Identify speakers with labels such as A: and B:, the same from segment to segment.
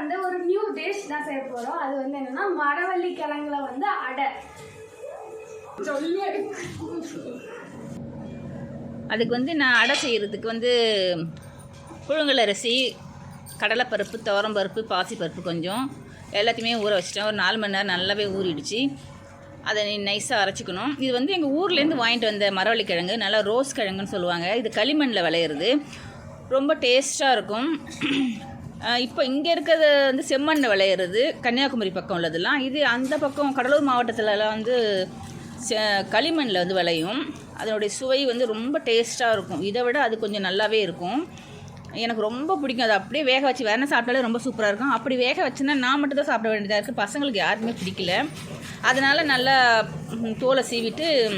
A: வந்து ஒரு new dish தான் செய்ய போறோம். அது வந்து என்னன்னா மரவள்ளி கிழங்குல வந்து அடை.
B: அதுக்கு வந்து நான் அடை செய்கிறதுக்கு வந்து புழுங்கலரிசி கடலைப்பருப்பு துவரம்பருப்பு பாசிப்பருப்பு கொஞ்சம் எல்லாத்தையுமே ஊற வச்சிட்டேன். ஒரு நாலு மணி நேரம் நல்லாவே ஊறிடுச்சு. அதை நீ நைஸாக அரைச்சிக்கணும். இது வந்து எங்கள் ஊர்லேருந்து வாங்கிட்டு வந்த மரவள்ளி கிழங்கு. நல்லா ரோஸ் கிழங்குன்னு சொல்லுவாங்க. இது களிமண்ணில் விளையிறது. ரொம்ப டேஸ்ட்டாக இருக்கும். இப்போ இங்கே இருக்கிறது வந்து செம்மண்ணில் விளையிறது கன்னியாகுமரி பக்கம் உள்ளதெல்லாம். இது அந்த பக்கம் கடலூர் மாவட்டத்துலலாம் வந்து செ- களிமண்ணில் வந்து விளையும். அதனுடைய சுவை வந்து ரொம்ப டேஸ்ட்டாக இருக்கும். இதை விட அது கொஞ்சம் நல்லாவே இருக்கும். எனக்கு ரொம்ப பிடிக்கும். அது அப்படியே வேக வச்சு வேணா சாப்பிட்டாலே ரொம்ப சூப்பராக இருக்கும். அப்படி வேக வச்சுன்னா நான் மட்டும் தான் சாப்பிட வேண்டியதாக இருக்குது பசங்களுக்கு யாருமே பிடிக்கல. அதனால் நல்லா தோலை சீவிட்டு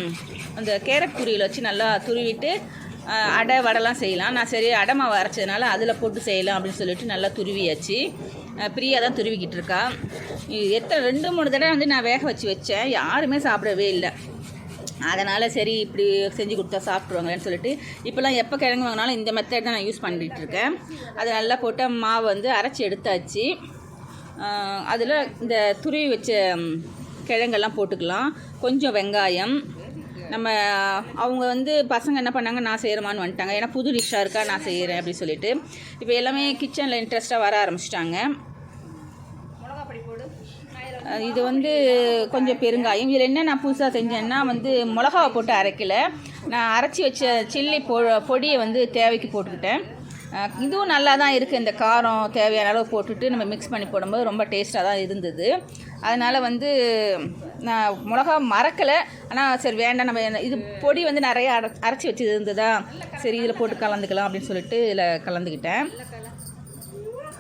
B: அந்த கேரட் துருவியில் வச்சு நல்லா துருவிட்டு அடை வடைலாம் செய்யலாம். நான் சரி அடை மாவு அரைச்சதுனால அதில் போட்டு செய்யலாம் அப்படின்னு சொல்லிட்டு நல்லா துருவியாச்சு. பிரியா தான் துருவிக்கிட்டு இருக்கா. எத்தனை ரெண்டு மூணு தடவை வந்து நான் வேக வச்சு வச்சேன். யாருமே சாப்பிடவே இல்லை. அதனால் சரி இப்படி செஞ்சு கொடுத்தா சாப்பிட்ருவாங்களேன்னு சொல்லிட்டு இப்போலாம் எப்போ கிழங்கு வாங்கினாலும் இந்த மெத்தட் தான் நான் யூஸ் பண்ணிகிட்டு இருக்கேன். அது நல்லா போட்டு மாவு வந்து அரைச்சி எடுத்தாச்சு. அதில் இந்த துருவி வச்ச கிழங்கெல்லாம் போட்டுக்கலாம். கொஞ்சம் வெங்காயம் நம்ம அவங்க வந்து பசங்க என்ன பண்ணாங்க நான் செய்கிறமான்னு வந்துட்டாங்க. ஏன்னா புது டிஷ்ஷாக இருக்கா நான் செய்கிறேன் அப்படின்னு சொல்லிட்டு. இப்போ எல்லாமே கிச்சனில் இன்ட்ரெஸ்ட்டாக வர ஆரம்பிச்சிட்டாங்க. இது வந்து கொஞ்சம் பெருங்காயம். இதில் என்ன நான் புதுசாக செஞ்சேன்னா வந்து மிளகாவை போட்டு அரைக்கல. நான் அரைச்சி வச்ச சில்லி பொ பொடியை வந்து தேவைக்கு போட்டுக்கிட்டேன். இதுவும் நல்லா தான் இருக்குது இந்த காரம் தேவையான அளவு போட்டுட்டு நம்ம மிக்ஸ் பண்ணி போடும்போது ரொம்ப டேஸ்ட்டாக தான் இருந்தது. அதனால் வந்து நான் மிளகா மறக்கலை. ஆனால் சரி வேண்டாம் நம்ம என்ன- இது பொடி வந்து நிறைய அரை அரைச்சி வச்சு இருந்ததா சரி இதில் போட்டு கலந்துக்கலாம் அப்படின்னு சொல்லிட்டு இதில் கலந்துக்கிட்டேன்.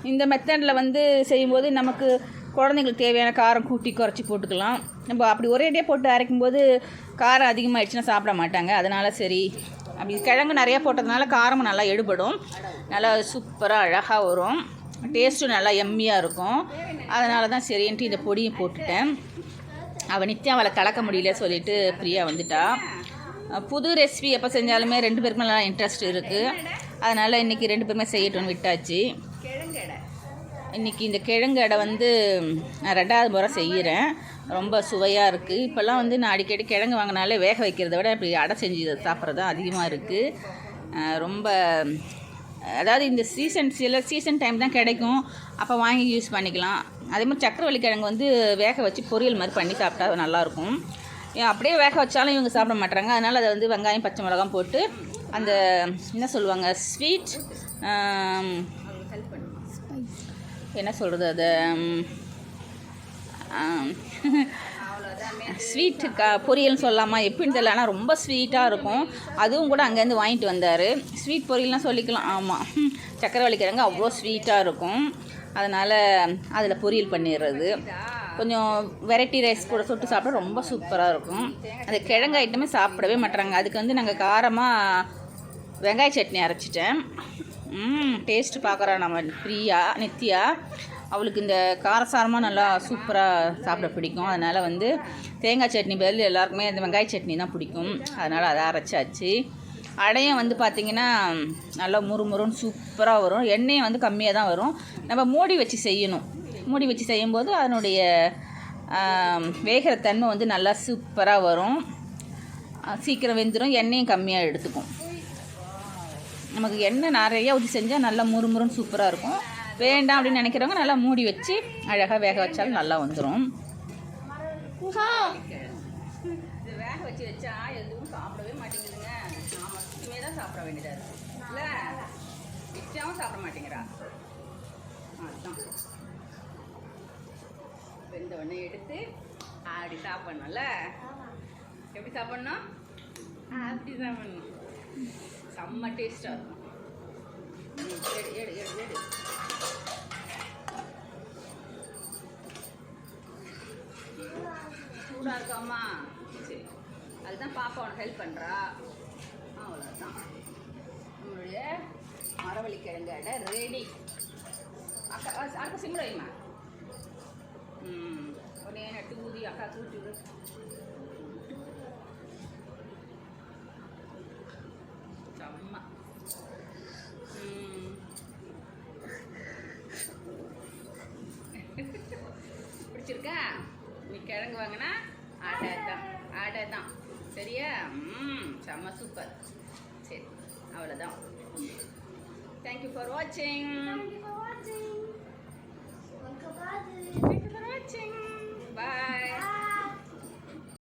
B: இந்த மெத்தடில் வந்து செய்யும்போது நமக்கு குழந்தைங்களுக்கு தேவையான காரம் கூட்டி குறைச்சி போட்டுக்கலாம். நம்ம அப்படி ஒரேடியாக போட்டு அரைக்கும்போது காரம் அதிகமாகிடுச்சுன்னா சாப்பிட மாட்டாங்க. அதனால் சரி அப்படி கிழங்கு நிறையா போட்டதுனால காரமும் நல்லா எடுபடும். நல்லா சூப்பராக அழகாக வரும். டேஸ்ட்டும் நல்லா எம்மியாக இருக்கும். அதனால தான் சரின்ட்டு இந்த பொடியும் போட்டுட்டேன். அவள் நித்தியம் அவளை கலக்க முடியல சொல்லிட்டு பிரியா வந்துட்டா. புது ரெசிபி எப்போ செஞ்சாலுமே ரெண்டு பேருக்குமே நல்லா இன்ட்ரெஸ்ட் இருக்குது அதனால் இன்றைக்கி ரெண்டு பேருமே செய்யட்டும்னு விட்டாச்சு. இன்றைக்கி இந்த கிழங்கு அடை வந்து நான் ரெண்டாவது முறை செய்கிறேன் ரொம்ப சுவையாக இருக்குது இப்போல்லாம் வந்து நான் அடிக்கடி கிழங்கு வாங்கினாலே வேக வைக்கிறத விட இப்படி அடை செஞ்சு சாப்பிட்றது தான் அதிகமாக இருக்குது ரொம்ப அதாவது இந்த சீசன் சில சீசன் டைம் தான் கிடைக்கும். அப்போ வாங்கி யூஸ் பண்ணிக்கலாம். அதே மாதிரி சக்கரவள்ளி கிழங்கு வந்து வேக வச்சு பொரியல் மாதிரி பண்ணி சாப்பிட்டா நல்லாயிருக்கும். அப்படியே வேக வச்சாலும் இவங்க சாப்பிட மாட்டாங்க அதனால் அதை வந்து வெங்காயம் பச்சை மிளகாய் போட்டு அந்த என்ன சொல்லுவாங்க ஸ்வீட் என்ன சொல்கிறது அதை? ஸ்வீட்டு க பொரியல்னு சொல்லலாமா எப்படின்னு தெரியல ஆனால் ரொம்ப ஸ்வீட்டாக இருக்கும். அதுவும் கூட அங்கேருந்து வாங்கிட்டு வந்தார். ஸ்வீட் பொரியல்லாம் சொல்லிக்கலாம். ஆமாம் சக்கரவள்ளி கிழங்கு அவ்வளோ ஸ்வீட்டாக இருக்கும். அதனால் அதில் பொரியல் பண்ணிடுறது. கொஞ்சம் வெரைட்டி ரைஸ் கூட சுட்டு சாப்பிட ரொம்ப சூப்பராக இருக்கும். அந்த கிழங்கு ஐட்டமே சாப்பிடவே மாட்டுறாங்க அதுக்கு வந்து நாங்கள் காரமாக வெங்காய சட்னி அரைச்சிட்டேன். டேஸ்ட்டு பார்க்குறோம் நம்ம பிரியா நித்யா. அவளுக்கு இந்த காரசாரமாக நல்லா சூப்பராக சாப்பிட பிடிக்கும். அதனால் வந்து தேங்காய் சட்னி பதில் எல்லாருக்குமே இந்த வெங்காய சட்னி தான் பிடிக்கும். அதனால் அதை அரைச்சாச்சு. அடையும் வந்து பார்த்திங்கன்னா நல்லா முறுமுறுன்னு சூப்பராக வரும். எண்ணெயும் வந்து கம்மியாக தான் வரும். நம்ம மூடி வச்சு செய்யணும். மூடி வச்சு செய்யும்போது அதனுடைய வேகிற தன்மை வந்து நல்லா சூப்பராக வரும். சீக்கிரம் வெந்துடும் எண்ணெயும் கம்மியாக எடுத்துக்கும். நமக்கு எண்ணெய் நிறையா ஊற்றி செஞ்சால் நல்லா முறுமுறுன்னு சூப்பராக இருக்கும். வேண்டாம் அப்படின்னு நினைக்கிறவங்க நல்லா மூடி வச்சு அழகாக வேக வச்சாலும் நல்லா வந்துடும் இது வேக வச்சு வச்சா எதுவும் சாப்பிடவே மாட்டேங்குதுங்க. நான் மட்டுமே தான் சாப்பிட வேண்டியதாக இருக்குது இல்லை நிச்சயமும் சாப்பிட மாட்டேங்கிறா. அதுதான் வெந்த உடனே எடுத்து அப்படி சாப்பிட்ணும்ல. எப்படி சாப்பிட்ணும்? அப்படி சாப்பிட்ணும். செம்ம டேஸ்ட்டாக இருக்கும். சூடாக இருக்காமா சரி. அதுதான் பாப்பா உனக்கு ஹெல்ப் பண்ணுறா அவ்வளோதான் நம்மளுடைய மரவள்ளி கிழங்கு அடை ரெடி அக்கா அக்கா சிம்மில் வைமா ம் உடனே நட்டு ஊதி அக்கா கூட்டி விடு. பிடிச்சிருக்கா நீ கிழங்கு வாங்கினா ஆடை தான் ஆடை தான். சரியா? ம் செம்ம சூப்பர். சரி அவ்வளோதான் தேங்க்யூ ஃபார் வாட்சிங்
A: Thank you for watching.